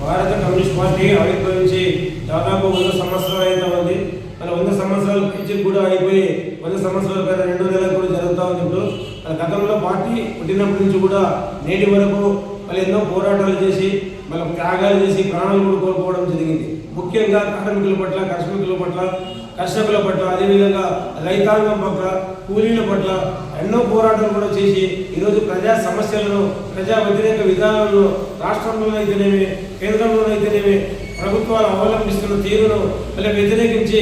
భారత communist party ఆవిర్భవించి దాదాపు వంద సంవత్సరాలు అయితే ఉంది. మన వంద సంవత్సరాల నుంచి కూడా అయిపోయి వంద సంవత్సరాల పైన రెండు నెలలు కూడా జరుగుతూ ఉంది ఇప్పుడు. గతంలో పార్టీ పుట్టినప్పటి నుంచి కూడా నేటి వరకు వాళ్ళు ఎన్నో పోరాటాలు చేసి మళ్ళీ త్యాగాలు చేసి ప్రాణాలు కూడా కోల్పోవడం జరిగింది. ముఖ్యంగా కార్మికుల పట్ల కార్మికుల పట్ల కర్షకుల పట్ల అదేవిధంగా రైతాంగం పట్ల కూలీల పట్ల ఎన్నో పోరాటాలు కూడా చేసి ఈరోజు ప్రజా సమస్యలను ప్రజా వ్యతిరేక విధానాలను రాష్ట్రంలో అయితేనేమి అయితేనేమి ప్రభుత్వాలు అవలంబిస్తున్న తీరును మళ్ళీ వ్యతిరేకించి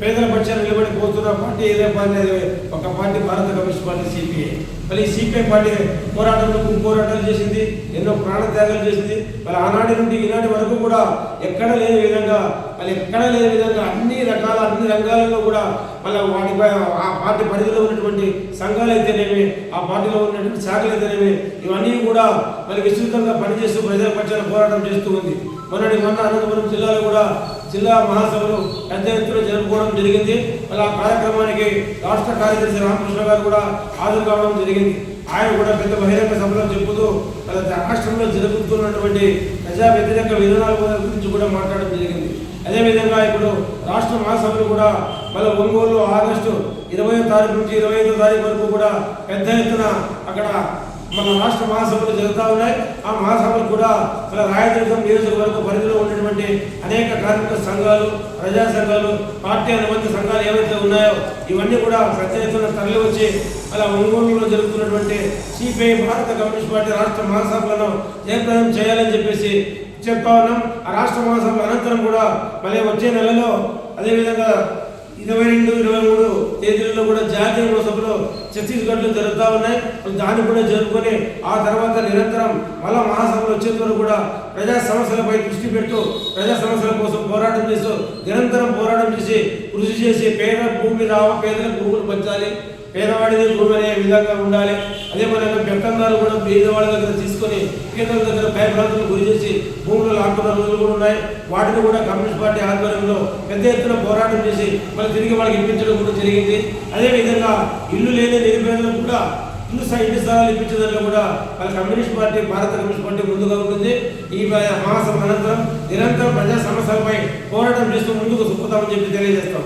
పేదల పక్షాన్ని నిలబడి పోతున్న పార్టీ ఏదే పార్టీ అనేది ఒక party Bharata communist party CPI. మళ్ళీ సిపిఐ పార్టీ పోరాటంలో పోరాటాలు చేసింది ఎన్నో ప్రాణ త్యాగాలు చేసింది మళ్ళీ ఆనాటి నుండి ఈనాటి వరకు కూడా ఎక్కడ లేని విధంగా మళ్ళీ ఎక్కడ లేని విధంగా అన్ని రకాల అన్ని రంగాలలో కూడా మళ్ళీ వాటిపై ఆ పార్టీ పరిధిలో ఉన్నటువంటి సంఘాలు అయితేనేమి ఆ పార్టీలో ఉన్నటువంటి శాఖలు అయితేనేమి ఇవన్నీ కూడా మరి విస్తృతంగా పనిచేస్తూ ప్రజల పక్షాన పోరాటం చేస్తూ ఉంది. మొన్నటి మొన్న అనంతపురం జిల్లాలో కూడా జిల్లా మహాసభలు పెద్ద ఎత్తున జరుపుకోవడం జరిగింది. మళ్ళీ ఆ కార్యక్రమానికి రాష్ట్ర కార్యదర్శి రామకృష్ణ గారు కూడా హాజరు కావడం జరిగింది. ఆయన కూడా పెద్ద బహిరంగ సభలో చెబుతూ రాష్ట్రంలో జరుగుతున్నటువంటి ప్రజా వ్యతిరేక విధానాల గురించి కూడా మాట్లాడడం జరిగింది. అదేవిధంగా ఇప్పుడు రాష్ట్ర మహాసభలు కూడా మళ్ళీ ఒంగోలు ఆగస్టు ఇరవై తారీఖు నుంచి ఇరవై ఐదో తారీఖు వరకు కూడా పెద్ద ఎత్తున అక్కడ మన రాష్ట్ర మహాసభలు జరుగుతూ ఉన్నాయి. ఆ మహాసభలు కూడా మన రాయదుర్గం నియోజకవర్గ పరిధిలో ఉన్నటువంటి అనేక కార్మిక సంఘాలు ప్రజా సంఘాలు పార్టీ అనుబంధ సంఘాలు ఏవైతే ఉన్నాయో ఇవన్నీ కూడా పెద్ద ఎత్తున తరలి వచ్చి అలా ఒంగోలులో జరుగుతున్నటువంటి సిపిఐ భారత కమ్యూనిస్ట్ పార్టీ రాష్ట్ర మహాసభలను జయప్రదం చేయాలని చెప్పేసి చెప్తా ఉన్నాం ఆ రాష్ట్ర మహాసభ అనంతరం కూడా మళ్ళీ వచ్చే నెలలో అదేవిధంగా ఇరవై రెండు ఇరవై మూడు తేదీలలో కూడా జాతీయ సభలో ఛత్తీస్గఢ్లో జరుగుతూ ఉన్నాయి. దాన్ని కూడా జరుపుకొని ఆ తర్వాత నిరంతరం మళ్ళా మహాసభలు వచ్చేంత వరకు కూడా ప్రజా సమస్యలపై దృష్టి పెట్టు ప్రజా సమస్యల కోసం పోరాటం చేస్తూ నిరంతరం పోరాటం చేసి కృషి చేసి పేద భూమి రావ పేదలకు భూములు పంచాలి. పేదవాడిది భూమి అనే విధంగా ఉండాలి. అదే విధంగా పెత్తందాలు కూడా పేదవాళ్ళ దగ్గర తీసుకొని పేదల దగ్గర భయభ్రాంతులు గురి చేసి భూములు లాక్కున్న రోజులు కూడా ఉన్నాయి. వాటిని కూడా కమ్యూనిస్ట్ పార్టీ ఆధ్వర్యంలో పెద్ద ఎత్తున పోరాటం చేసి మళ్ళీ తిరిగి వాళ్ళకి ఇప్పించడం కూడా జరిగింది. అదేవిధంగా ఇల్లు లేని నిరుపేదలకు కూడా ఇల్లు స్థా- ఇంటి స్థలాలు ఇప్పించడంలో కూడా వాళ్ళ communist party Bharata communist party ముందుగా ఉంటుంది. ఈ మహాసభ అనంతరం నిరంతరం ప్రజా సమస్యలపై పోరాటం చేస్తూ ముందుకు సుప్పుతామని చెప్పి తెలియజేస్తాం.